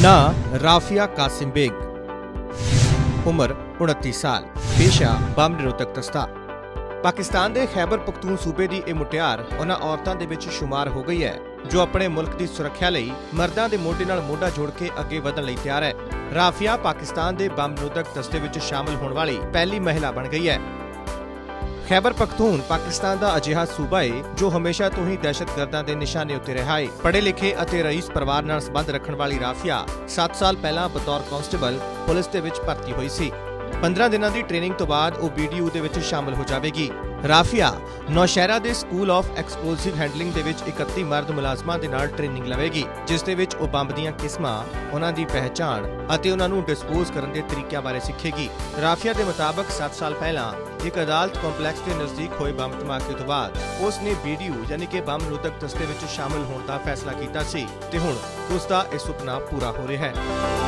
ਨਾ, ਰਾਫੀਆ ਕਾਸਿਮ ਬੇਗ। ਉਮਰ 29 ਸਾਲ, ਪੇਸ਼ਾ ਬੰਬ ਨਿਰੋਧਕ ਦਸਤਾ। ਪਾਕਿਸਤਾਨ ਦੇ ਖੈਬਰ ਪਖਤੂਨ ਸੂਬੇ ਦੀ ਇਹ ਮੁਟਿਆਰ ਉਹਨਾਂ ਔਰਤਾਂ ਦੇ ਵਿੱਚ ਸ਼ੁਮਾਰ ਹੋ ਗਈ ਹੈ, ਜੋ ਆਪਣੇ ਮੁਲਕ ਦੀ ਸੁਰੱਖਿਆ ਲਈ ਮਰਦਾਂ ਦੇ ਮੋਢੇ ਨਾਲ ਮੋਢਾ ਜੋੜ ਕੇ ਅੱਗੇ ਵਧਣ ਲਈ ਤਿਆਰ ਹੈ। ਰਾਫੀਆ ਪਾਕਿਸਤਾਨ ਦੇ ਬੰਬ ਨਿਰੋਧਕ ਦਸਤੇ ਵਿੱਚ ਸ਼ਾਮਲ ਹੋਣ ਵਾਲੀ ਪਹਿਲੀ ਮਹਿਲਾ ਬਣ ਗਈ ਹੈ। ਖੈਬਰ ਪਖਤੂਨ ਪਾਕਿਸਤਾਨ ਦਾ ਅਜਿਹਾ ਸੂਬਾ ਏ, ਜੋ ਹਮੇਸ਼ਾ ਤੋਂ ਹੀ ਦਹਿਸ਼ਤਗਰਦਾਂ ਦੇ ਨਿਸ਼ਾਨੇ ਉੱਤੇ ਰਿਹਾ ਏ। ਪੜ੍ਹੇ ਲਿਖੇ ਅਤੇ ਰਈਸ ਪਰਿਵਾਰ ਨਾਲ ਸੰਬੰਧ ਰੱਖਣ ਵਾਲੀ ਰਾਫੀਆ 7 ਸਾਲ ਪਹਿਲਾਂ ਬਤੌਰ ਕਾਂਸਟੇਬਲ ਪੁਲਿਸ ਦੇ ਵਿੱਚ ਭਰਤੀ ਹੋਈ ਸੀ। 15 ਦਿਨਾਂ ਦੀ ਟ੍ਰੇਨਿੰਗ ਤੋਂ ਬਾਅਦ ਉਹ ਬੀਡੀਯੂ ਦੇ ਵਿੱਚ ਸ਼ਾਮਲ ਹੋ ਜਾਵੇਗੀ। ਰਾਫੀਆ, ਨੌਸ਼ਹਿਰਾ ਦੇ ਸਕੂਲ ਆਫ ਐਕਸਪਲੋਸਿਵ ਹੈਂਡਲਿੰਗ ਦੇ ਵਿੱਚ 31 ਮਰਦ ਮੁਲਾਜ਼ਮਾਂ ਦੇ ਨਾਲ ਟ੍ਰੇਨਿੰਗ ਲਵੇਗੀ, ਜਿਸ ਦੇ ਵਿੱਚ ਉਹ ਬੰਬ ਦੀਆਂ ਕਿਸਮਾਂ, ਉਹਨਾਂ ਦੀ ਪਹਿਚਾਣ ਅਤੇ ਉਹਨਾਂ ਨੂੰ ਡਿਸਪੋਜ਼ ਕਰਨ ਦੇ ਤਰੀਕਿਆਂ ਬਾਰੇ ਸਿੱਖੇਗੀ। ਰਾਫੀਆ ਦੇ ਮੁਤਾਬਕ 7 ਸਾਲ ਪਹਿਲਾਂ ਇੱਕ ਅਦਾਲਤ ਕੰਪਲੈਕਸ ਦੇ ਨਜ਼ਦੀਕ ਹੋਏ ਬੰਬ ਧਮਾਕੇ ਤੋਂ ਬਾਅਦ ਉਸ ਨੇ ਬੀਡੀਯੂ ਯਾਨੀ ਕਿ ਬੰਬ ਨਿਰੋਧਕ ਦਸਤੇ ਵਿੱਚ ਸ਼ਾਮਲ ਹੋਣ ਦਾ ਫੈਸਲਾ ਕੀਤਾ ਸੀ ਤੇ ਹੁਣ ਉਸ ਦਾ ਇਹ ਸੁਪਨਾ ਪੂਰਾ ਹੋ ਰਿਹਾ ਹੈ।